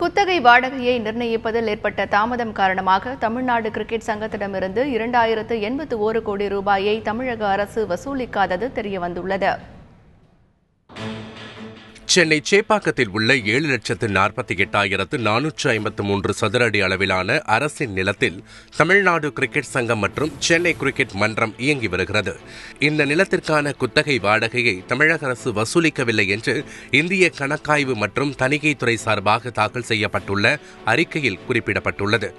குத்தகை வாடகையை நிர்ணயிப்பதில் ஏற்பட்ட தாமதம் காரணமாக தமிழ்நாடு கிரிக்கெட் சங்கத்திடமிருந்து இரண்டாயிரத்து எண்பத்து ஓரு கோடி ரூபாயை தமிழக அரசு வசூலிக்காதது தெரியவந்துள்ளது. சென்னை சேப்பாக்கத்தில் உள்ள ஏழு லட்சத்து நாற்பத்தி எட்டாயிரத்து நானூற்று ஐம்பத்து மூன்று சதுர அடி அளவிலான அரசின் நிலத்தில் தமிழ்நாடு கிரிக்கெட் சங்கம் மற்றும் சென்னை கிரிக்கெட் மன்றம் இயங்கி வருகிறது. இந்த நிலத்திற்கான குத்தகை வாடகையை தமிழக அரசு வசூலிக்கவில்லை என்று இந்திய கணக்காய்வு மற்றும் தணிக்கைத்துறை சார்பாக தாக்கல் செய்யப்பட்டுள்ள அறிக்கையில் குறிப்பிடப்பட்டுள்ளது.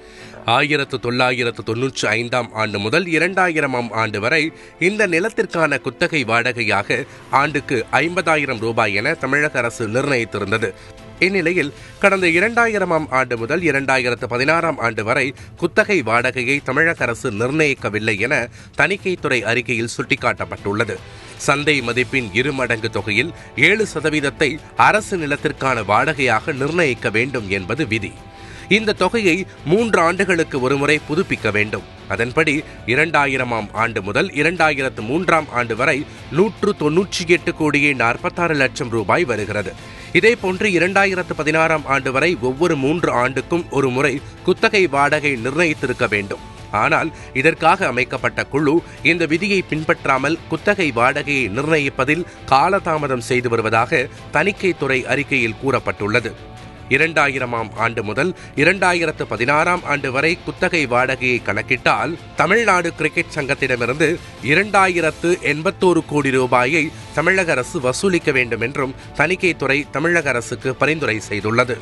ஆயிரத்து தொள்ளாயிரத்து தொன்னூற்றி ஐந்தாம் ஆண்டு முதல் இரண்டாயிரமாம் ஆண்டு வரை இந்த நிலத்திற்கான குத்தகை வாடகையாக ஆண்டுக்கு ஐம்பதாயிரம் ரூபாய் என தமிழக அரசு நிர்ணயித்திருந்தது. இந்நிலையில் கடந்த இரண்டாயிரமாம் ஆண்டு முதல் இரண்டாயிரத்து பதினாறாம் ஆண்டு வரை குத்தகை வாடகையை தமிழக அரசு நிர்ணயிக்கவில்லை என தணிக்கைத்துறை அறிக்கையில் சுட்டிக்காட்டப்பட்டுள்ளது. சந்தை மதிப்பின் இரு மடங்கு தொகையில் ஏழு சதவீதத்தை அரசு நிலத்திற்கான வாடகையாக நிர்ணயிக்க வேண்டும் என்பது விதி. இந்த தொகையை மூன்று ஆண்டுகளுக்கு ஒருமுறை புதுப்பிக்க வேண்டும். அதன்படி இரண்டாயிரமாம் ஆண்டு முதல் இரண்டாயிரத்து மூன்றாம் ஆண்டு வரை நூற்று தொன்னூற்றி எட்டு கோடியே நாற்பத்தாறு லட்சம் ரூபாய் வருகிறது. இதேபோன்று இரண்டாயிரத்து பதினாறாம் ஆண்டு வரை ஒவ்வொரு மூன்று ஆண்டுக்கும் ஒரு முறை குத்தகை வாடகை நிர்ணயித்திருக்க வேண்டும். ஆனால் இதற்காக அமைக்கப்பட்ட குழு இந்த விதியை பின்பற்றாமல் குத்தகை வாடகையை நிர்ணயிப்பதில் காலதாமதம் செய்து வருவதாக தணிக்கைத்துறை அறிக்கையில் கூறப்பட்டுள்ளது. இரண்டாயிரமாம் ஆண்டு முதல் இரண்டாயிரத்து பதினாறாம் ஆண்டு வரை குத்தகை வாடகையை கணக்கிட்டால் தமிழ்நாடு கிரிக்கெட் சங்கத்திடமிருந்து இரண்டாயிரத்து எண்பத்தோரு கோடி ரூபாயை தமிழக அரசு வசூலிக்க வேண்டும் என்றும் தணிக்கைத்துறை தமிழக அரசுக்கு பரிந்துரை செய்துள்ளது.